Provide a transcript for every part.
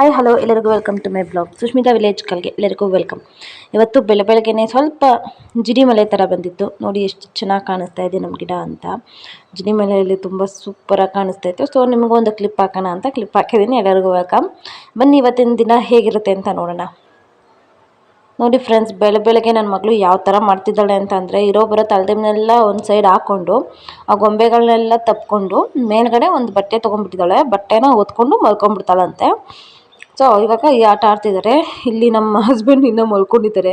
Hi hello ಎಲ್ಲರಿಗೂ welcome to my blog Sushmita village ಕಲ್ಗೆ ಎಲ್ಲರಿಗೂ welcome ಇವತ್ತು ಬೆಳೆ ಬೆಳಗ್ಗೆನೆ ಸ್ವಲ್ಪ ಜಿಡಿ ಮಲೆ ಥರ ಬಂದಿತ್ತು. ನೋಡಿ ಎಷ್ಟು ಚೆನ್ನಾಗಿ ಕಾಣಿಸ್ತಾ ಇದೆ ನಮ್ಮ ಗಿಡ ಅಂತ. ಜಿಡಿ ಮಲೆಯಲ್ಲಿ ತುಂಬ ಸೂಪರಾಗಿ ಕಾಣಿಸ್ತಾ ಇತ್ತು. ಸೊ ನಿಮಗೊಂದು ಕ್ಲಿಪ್ ಹಾಕೋಣ ಅಂತ ಕ್ಲಿಪ್ ಹಾಕಿದ್ದೀನಿ. ಎಲ್ಲರಿಗೂ ವೆಲ್ಕಮ್ ಬನ್ನಿ, ಇವತ್ತಿನ ದಿನ ಹೇಗಿರುತ್ತೆ ಅಂತ ನೋಡೋಣ. ನೋಡಿ ಫ್ರೆಂಡ್ಸ್ ಬೆಳೆ ಬೆಳಗ್ಗೆ ನನ್ನ ಮಗಳು ಯಾವ ಥರ ಮಾಡ್ತಿದ್ದಾಳೆ ಅಂತ ಅಂದರೆ, ಇರೋ ಬರೋ ತಲೆದನ್ನೆಲ್ಲ ಒಂದು ಸೈಡ್ ಹಾಕ್ಕೊಂಡು ಆ ಗೊಂಬೆಗಳನ್ನೆಲ್ಲ ತಪ್ಕೊಂಡು, ಮೇಲ್ಗಡೆ ಒಂದು ಬಟ್ಟೆ ತೊಗೊಂಡ್ಬಿಟ್ಟಿದ್ದಾಳೆ. ಬಟ್ಟೆನ ಓದ್ಕೊಂಡು ಮಲ್ಕೊಂಡ್ಬಿಡ್ತಾಳಂತೆ. ಸೊ ಇವಾಗ ಈ ಆಟ ಆಡ್ತಿದ್ದಾರೆ ಇಲ್ಲಿ ನಮ್ಮ ಹಸ್ಬೆಂಡ್ ಇನ್ನೂ ಮಲ್ಕೊಂಡಿದ್ದಾರೆ.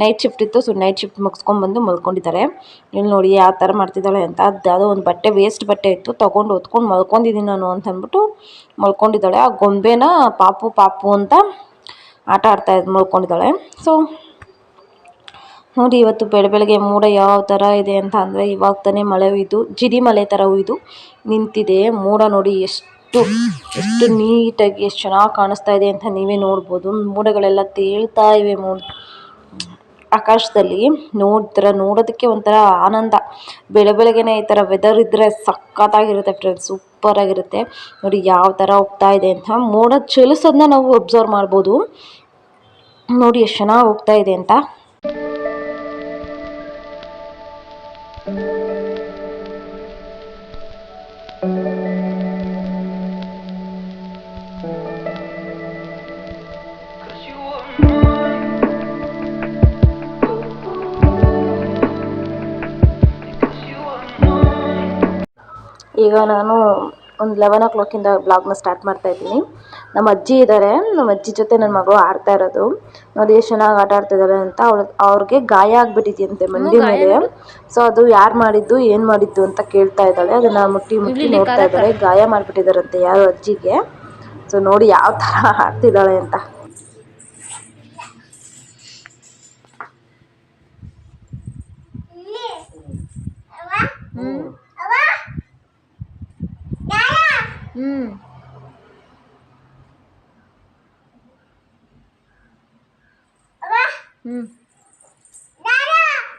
ನೈಟ್ ಶಿಫ್ಟ್ ಇತ್ತು ಸೊ ನೈಟ್ ಶಿಫ್ಟ್ ಮುಗಿಸ್ಕೊಂಡ್ಬಂದು ಮಲ್ಕೊಂಡಿದ್ದಾರೆ. ಇಲ್ಲಿ ನೋಡಿ ಯಾವ ಥರ ಮಾಡ್ತಿದ್ದಾಳೆ ಅಂತ. ಅದು ಯಾವುದೋ ಒಂದು ಬಟ್ಟೆ ವೇಸ್ಟ್ ಬಟ್ಟೆ ಇತ್ತು. ತೊಗೊಂಡು ಹೊತ್ಕೊಂಡು ಮಲ್ಕೊಂಡಿದ್ದೀನಿ ನಾನು ಅಂತ ಅಂದ್ಬಿಟ್ಟು ಮಲ್ಕೊಂಡಿದ್ದಾಳೆ. ಆ ಗೊಂಬೆನ ಪಾಪು ಪಾಪು ಅಂತ ಆಟ ಆಡ್ತಾ ಇದ್ದು ಮಲ್ಕೊಂಡಿದ್ದಾಳೆ. ಸೊ ನೋಡಿ ಇವತ್ತು ಬೆಳೆ, ಬೆಳಗ್ಗೆ ಮೋಡ ಯಾವ ಥರ ಇದೆ ಅಂತ ಅಂದರೆ ಇವಾಗ ತಾನೇ ಮಳೆ ಹುಯ್ದು ಜಿಡಿ ಮಳೆ ಥರ ಹುಯ್ದು ನಿಂತಿದೆ. ಮೋಡ ನೋಡಿ ಎಷ್ಟು ಎಷ್ಟು ನೀಟಾಗಿ ಎಷ್ಟು ಚೆನ್ನಾಗಿ ಕಾಣಿಸ್ತಾ ಇದೆ ಅಂತ ನೀವೇ ನೋಡ್ಬೋದು. ಮೋಡಗಳೆಲ್ಲ ತೇಳ್ತಾ ಇವೆ ಆಕಾಶದಲ್ಲಿ ನೋಡಿದ್ರೆ ನೋಡೋದಕ್ಕೆ ಒಂಥರ ಆನಂದ. ಬೆಳೆ ಬೆಳಗ್ಗೆನೆ ಈ ಥರ ವೆದರ್ ಇದ್ದರೆ ಸಖತ್ತಾಗಿರುತ್ತೆ ಫ್ರೆಂಡ್ಸ್ ಸೂಪರ್ ಆಗಿರುತ್ತೆ ನೋಡಿ ಯಾವ ಥರ ಹೋಗ್ತಾ ಇದೆ ಅಂತ. ಮೋಡ ಚಲಿಸೋದನ್ನ ನಾವು ಅಬ್ಸರ್ವ್ ಮಾಡ್ಬೋದು. ನೋಡಿ ಎಷ್ಟು ಚೆನ್ನಾಗಿ ಹೋಗ್ತಾ ಇದೆ ಅಂತ. ಈಗ ನಾನು ಒಂದು ಲೆವೆನ್ ಓ ಕ್ಲಾಕಿಂದ ಬ್ಲಾಗ್ನ ಸ್ಟಾರ್ಟ್ ಮಾಡ್ತಾ ಇದ್ದೀನಿ. ನಮ್ಮ ಅಜ್ಜಿ ಇದ್ದಾರೆ ನಮ್ಮ ಅಜ್ಜಿ ಜೊತೆ ನನ್ನ ಮಗಳು ಆಡ್ತಾ ಇರೋದು. ನೋಡಿ ಎಷ್ಟು ಚೆನ್ನಾಗಿ ಆಟ ಆಡ್ತಿದ್ದಾರೆ ಅಂತ ಅವಳು ಅವ್ರಿಗೆ ಗಾಯ ಆಗ್ಬಿಟ್ಟಿದೆಯಂತೆ ಮಂಡಿ ಮೇಲೆ. ಸೊ ಅದು ಯಾರು ಮಾಡಿದ್ದು ಏನು ಮಾಡಿದ್ದು ಅಂತ ಕೇಳ್ತಾ ಇದ್ದಾಳೆ. ಅದನ್ನ ಮುಟ್ಟಿ ಮುಟ್ಟಿ ನೋಡ್ತಾ ಇದ್ದಾರೆ ಗಾಯ ಮಾಡಿಬಿಟ್ಟಿದ್ದಾರಂತೆ ಯಾರು ಅಜ್ಜಿಗೆ. ಸೊ ನೋಡಿ ಯಾವ ಥರ ಆಡ್ತಿದ್ದಾಳೆ ಅಂತ. ಹ್ಞೂ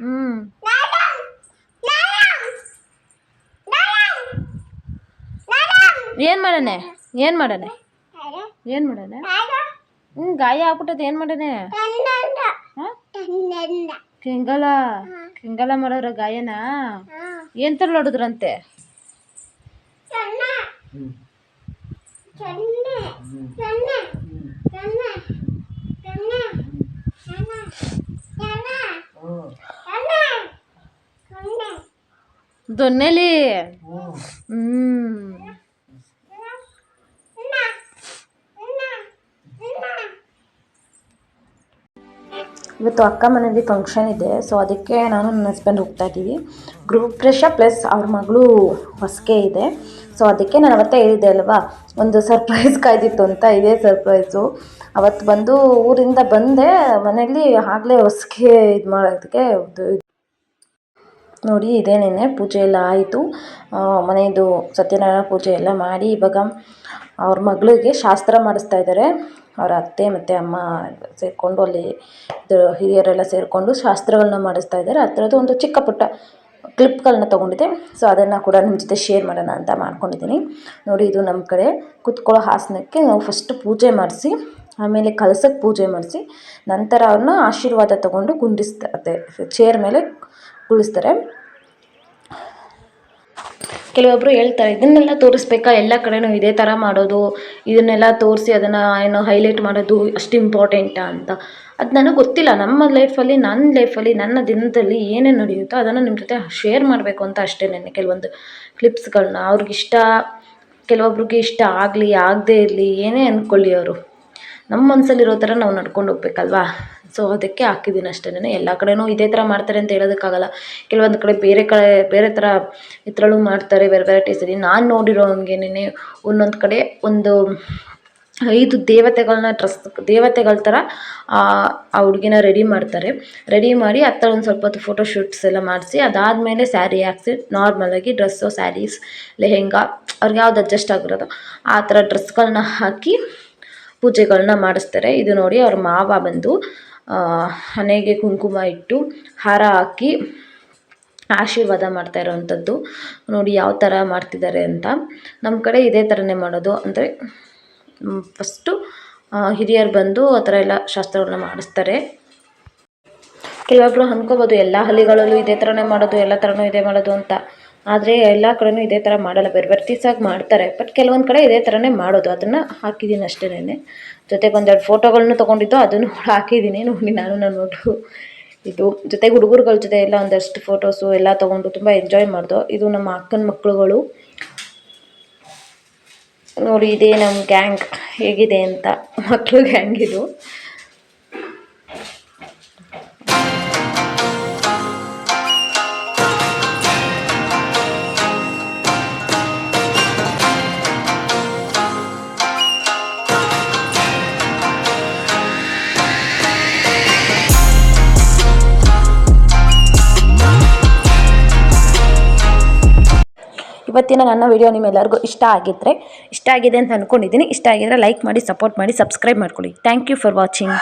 ಹ್ಞೂ ಏನು ಮಾಡನೆ ಏನು ಮಾಡನೆ ಏನು ಮಾಡನೆ ಹ್ಞೂ ಗಾಯ ಆಗ್ಬಿಟ್ಟದ ಏನು ಮಾಡನೆ ಕಿಂಗಲ. ಕಿಂಗಲ ಕೆಂಗಲ ಮಾಡೋರ ಗಾಯನ? ಏನು ಥರ ಹೊಡೆದ್ರಂತೆ ದೊನ್ನೆಲಿ. ಹ್ಮ್. ಇವತ್ತು ಅಕ್ಕ ಮನೇಲಿ ಫಂಕ್ಷನ್ ಇದೆ. ಸೊ ಅದಕ್ಕೆ ನಾನು ನನ್ನ ಹಸ್ಬೆಂಡ್ ಹೋಗ್ತಾ ಇದ್ದೀವಿ. ಗ್ರೂಪ್ ಪ್ರವೇಶ ಪ್ಲಸ್ ಅವ್ರ ಮಗಳು ಹೊಸಕೆ ಇದೆ. ಸೊ ಅದಕ್ಕೆ ನಾನು ಅವತ್ತೇ ಹೇಳಿದೆ ಅಲ್ವಾ, ಒಂದು ಸರ್ಪ್ರೈಸ್ ಕಾಯ್ದಿತ್ತು ಅಂತ, ಇದೇ ಸರ್ಪ್ರೈಸು ಅವತ್ತು ಬಂದು ಊರಿಂದ ಬಂದೆ ಮನೇಲಿ ಆಗಲೇ ಹೊಸಕೆ ಇದು ಮಾಡೋದಕ್ಕೆ ನೋಡಿ, ಇದೇ ನೆನ್ನೆ ಪೂಜೆ ಎಲ್ಲ ಆಯಿತು. ಮನೆಯದು ಸತ್ಯನಾರಾಯಣ ಪೂಜೆ ಎಲ್ಲ ಮಾಡಿ, ಇವಾಗ ಅವ್ರ ಮಗಳಿಗೆ ಶಾಸ್ತ್ರ ಮಾಡಿಸ್ತಾ ಇದ್ದಾರೆ. ಅವರ ಅತ್ತೆ ಮತ್ತು ಅಮ್ಮ ಸೇರಿಕೊಂಡು ಅಲ್ಲಿ ಹಿರಿಯರೆಲ್ಲ ಸೇರಿಕೊಂಡು ಶಾಸ್ತ್ರಗಳನ್ನ ಮಾಡಿಸ್ತಾ ಇದ್ದಾರೆ. ಆ ಒಂದು ಚಿಕ್ಕ ಪುಟ್ಟ ಕ್ಲಿಪ್ಗಳನ್ನ ತೊಗೊಂಡಿದ್ದೆ. ಸೊ ಅದನ್ನು ಕೂಡ ನಿಮ್ಮ ಜೊತೆ ಶೇರ್ ಮಾಡೋಣ ಅಂತ ಮಾಡ್ಕೊಂಡಿದ್ದೀನಿ. ನೋಡಿ, ಇದು ನಮ್ಮ ಕಡೆ ಕುತ್ಕೊಳ್ಳೋ ಹಾಸನಕ್ಕೆ ನಾವು ಫಸ್ಟ್ ಪೂಜೆ ಮಾಡಿಸಿ, ಆಮೇಲೆ ಕಲಸಕ್ಕೆ ಪೂಜೆ ಮಾಡಿಸಿ, ನಂತರ ಅವ್ರನ್ನ ಆಶೀರ್ವಾದ ತೊಗೊಂಡು ಕುಂಡಿಸ್ತಾರೆ ಚೇರ್ ಮೇಲೆ ಕುಳಿಸ್ತಾರೆ. ಕೆಲವೊಬ್ಬರು ಹೇಳ್ತಾರೆ, ಇದನ್ನೆಲ್ಲ ತೋರಿಸ್ಬೇಕಾ? ಎಲ್ಲ ಕಡೆನೂ ಇದೇ ಥರ ಮಾಡೋದು, ಇದನ್ನೆಲ್ಲ ತೋರಿಸಿ ಅದನ್ನು ಏನು ಹೈಲೈಟ್ ಮಾಡೋದು ಅಷ್ಟು ಇಂಪಾರ್ಟೆಂಟಾ ಅಂತ. ಅದು ನನಗೆ ಗೊತ್ತಿಲ್ಲ. ನಮ್ಮ ಲೈಫಲ್ಲಿ ನನ್ನ ಲೈಫಲ್ಲಿ ನನ್ನ ದಿನದಲ್ಲಿ ಏನೇನು ನಡೆಯುತ್ತೋ ಅದನ್ನು ನಿಮ್ಮ ಜೊತೆ ಶೇರ್ ಮಾಡಬೇಕು ಅಂತ ಅಷ್ಟೇ ನೆನ್ನೆ ಕೆಲವೊಂದು ಕ್ಲಿಪ್ಸ್ಗಳನ್ನ ಅವ್ರಿಗಿಷ್ಟ, ಕೆಲವೊಬ್ರಿಗೆ ಇಷ್ಟ ಆಗಲಿ, ಆಗದೇ ಇರಲಿ, ಏನೇ ಅಂದ್ಕೊಳ್ಳಿ ಅವರು. ನಮ್ಮ ಮನಸ್ಸಲ್ಲಿರೋ ಥರ ನಾವು ನಡ್ಕೊಂಡು ಹೋಗ್ಬೇಕಲ್ವಾ? ಸೊ ಅದಕ್ಕೆ ಹಾಕಿದ್ದೀನಿ ಅಷ್ಟೇನೆ ಎಲ್ಲ ಕಡೆನೂ ಇದೇ ಥರ ಮಾಡ್ತಾರೆ ಅಂತ ಹೇಳೋದಕ್ಕಾಗಲ್ಲ. ಕೆಲವೊಂದು ಕಡೆ ಬೇರೆ ಕಡೆ, ಬೇರೆ ಥರ ಇದರಲ್ಲೂ ಮಾಡ್ತಾರೆ ಬೇರೆ ವೆರೈಟೀಸಲ್ಲಿ ನಾನು ನೋಡಿರೋ ಹಂಗೇನೇ ಒಂದೊಂದು ಕಡೆ ಒಂದು ಐದು ದೇವತೆಗಳನ್ನ ಡ್ರೆಸ್ ದೇವತೆಗಳ ಥರ, ಆ ಹುಡುಗಿನ ರೆಡಿ ಮಾಡ್ತಾರೆ. ರೆಡಿ ಮಾಡಿ ಥರ ಒಂದು ಸ್ವಲ್ಪ ಹೊತ್ತು ಫೋಟೋ ಶೂಟ್ಸ್ ಎಲ್ಲ ಮಾಡಿಸಿ, ಅದಾದಮೇಲೆ ಸ್ಯಾರಿ ಹಾಕ್ಸಿ ನಾರ್ಮಲಾಗಿ ಡ್ರೆಸ್ಸು ಸ್ಯಾರೀಸ್ ಲೆಹೆಂಗಾ, ಅವ್ರಿಗೆ ಯಾವ್ದು ಅಡ್ಜಸ್ಟ್ ಆಗಿರೋದು ಆ ಥರ ಡ್ರೆಸ್ಗಳನ್ನ ಹಾಕಿ ಪೂಜೆಗಳನ್ನ ಮಾಡಿಸ್ತಾರೆ. ಇದು ನೋಡಿ ಅವ್ರ ಮಾವ ಬಂದು ಹಣೆಗೆ ಕುಂಕುಮ ಇಟ್ಟು ಹಾರ ಹಾಕಿ ಆಶೀರ್ವಾದ ಮಾಡ್ತಾ ಇರೋವಂಥದ್ದು ನೋಡಿ ಯಾವ ಥರ ಮಾಡ್ತಿದ್ದಾರೆ ಅಂತ. ನಮ್ಮ ಕಡೆ ಇದೇ ಥರನೇ ಮಾಡೋದು. ಅಂದರೆ ಫಸ್ಟು ಹಿರಿಯರು ಬಂದು ಆ ಥರ ಎಲ್ಲ ಶಾಸ್ತ್ರಗಳನ್ನ ಮಾಡಿಸ್ತಾರೆ. ಕೆಲವೊಬ್ರು ಅನ್ಕೋಬೋದು ಎಲ್ಲ ಹಳ್ಳಿಗಳಲ್ಲೂ ಇದೇ ಥರನೇ ಮಾಡೋದು, ಎಲ್ಲ ಥರನೂ ಇದೇ ಮಾಡೋದು ಅಂತ. ಆದರೆ ಎಲ್ಲ ಕಡೆನೂ ಇದೇ ಥರ ಮಾಡಲ್ಲ. ಬೇರೆ ಬೇರೆ ಮಾಡ್ತಾರೆ. ಬಟ್ ಕೆಲವೊಂದು ಕಡೆ ಇದೇ ಥರನೇ ಮಾಡೋದು. ಅದನ್ನು ಹಾಕಿದ್ದೀನಿ ಅಷ್ಟೇ ಜೊತೆಗೆ ಒಂದೆರಡು ಫೋಟೋಗಳನ್ನೂ ತೊಗೊಂಡಿದ್ದು, ಅದನ್ನು ಕೂಡ ಹಾಕಿದ್ದೀನಿ ನೋಡಿ ನಾನು ನನ್ನ ನೋಟು ಇದು ಜೊತೆಗೆ ಹುಡುಗರುಗಳ ಜೊತೆ ಎಲ್ಲ ಒಂದಷ್ಟು ಫೋಟೋಸು ಎಲ್ಲ ತೊಗೊಂಡು ತುಂಬ ಎಂಜಾಯ್ ಮಾಡ್ದೋ. ಇದು ನಮ್ಮ ಅಕ್ಕನ ಮಕ್ಕಳುಗಳು ನೋಡಿ, ಇದೇ ನಮ್ಮ ಗ್ಯಾಂಗ್ ಹೇಗಿದೆ ಅಂತ. ಮಕ್ಕಳು ಗ್ಯಾಂಗ್ ಇದು. ಇವತ್ತಿನ ನನ್ನ ವಿಡಿಯೋ ನಿಮ್ಮೆಲ್ಲರಿಗೂ ಇಷ್ಟ ಆಗಿದ್ದರೆ ಇಷ್ಟ ಆಗಿದೆ ಅಂತ ಅಂದ್ಕೊಂಡಿದ್ದೀನಿ ಇಷ್ಟ ಆಗಿದ್ರೆ ಲೈಕ್ ಮಾಡಿ ಸಪೋರ್ಟ್ ಮಾಡಿ ಸಬ್ಸ್ಕ್ರೈಬ್ ಮಾಡ್ಕೊಳ್ಳಿ. Thank you for watching